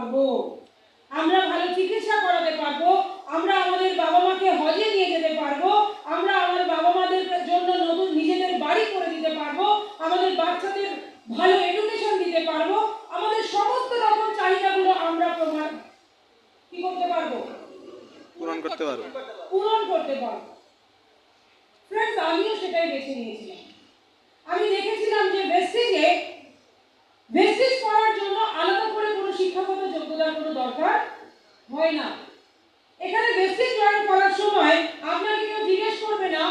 পারব। আমরা ভালো চিকিৎসা করাতে পারব। আমরা আমাদের বাবা মাকে হজে নিয়ে যেতে পারব। আমরা আমাদের বাবা মাদের জন্য নতুন নিজেদের বাড়ি করে দিতে পারব। আমাদের বাচ্চাদের ভালো এডুকেশন দিতে পারব। আমাদের সমস্ত রকম চাহিদাগুলো আমরা প্রমাণ কি করতে পারব? পূরণ করতে পারব। পূরণ করতে পারব। ফ্রেন্ডস আমিও সেটাই বেছে নিয়েছিলাম আমি দেখেছিলাম যে ভেস্টিজে ভেস্টিজ করার জন্য আলাদা করে কোনো শিক্ষাগত যোগ্যতার কোনো দরকার হয় না। এখানে ভেস্টিজ জয়েন করার সময় আপনাকে কেউ জিজ্ঞেস করবে না,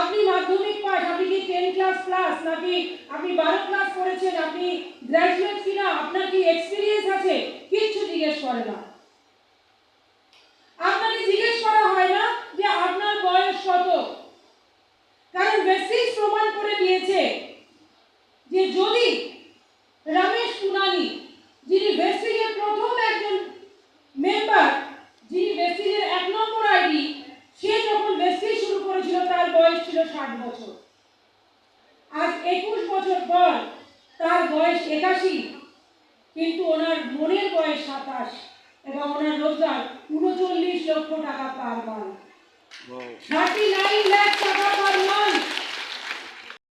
আপনি মাধ্যমিক পাস, আপনি কি টেন ক্লাস প্লাস নাকি আপনি বারো ক্লাস করেছেন, আপনি গ্র্যাজুয়েট কিনা, আপনার কি এক্সপিরিয়েন্স আছে? কিচ্ছু জিজ্ঞেস করে না। আপনাকে জিজ্ঞেস করা হয় না যে আপনার বয়স কত। কারণ ভেস্টিজ প্রমাণ করে দিয়েছে যে যদি ষাট বছর। আজ একুশ বছর পর তার বয়স একাশি কিন্তু ওনার মনের বয়স সাতাশ এবং ওনার রোজগার উনচল্লিশ লক্ষ টাকা পার মান থার্টি নাইন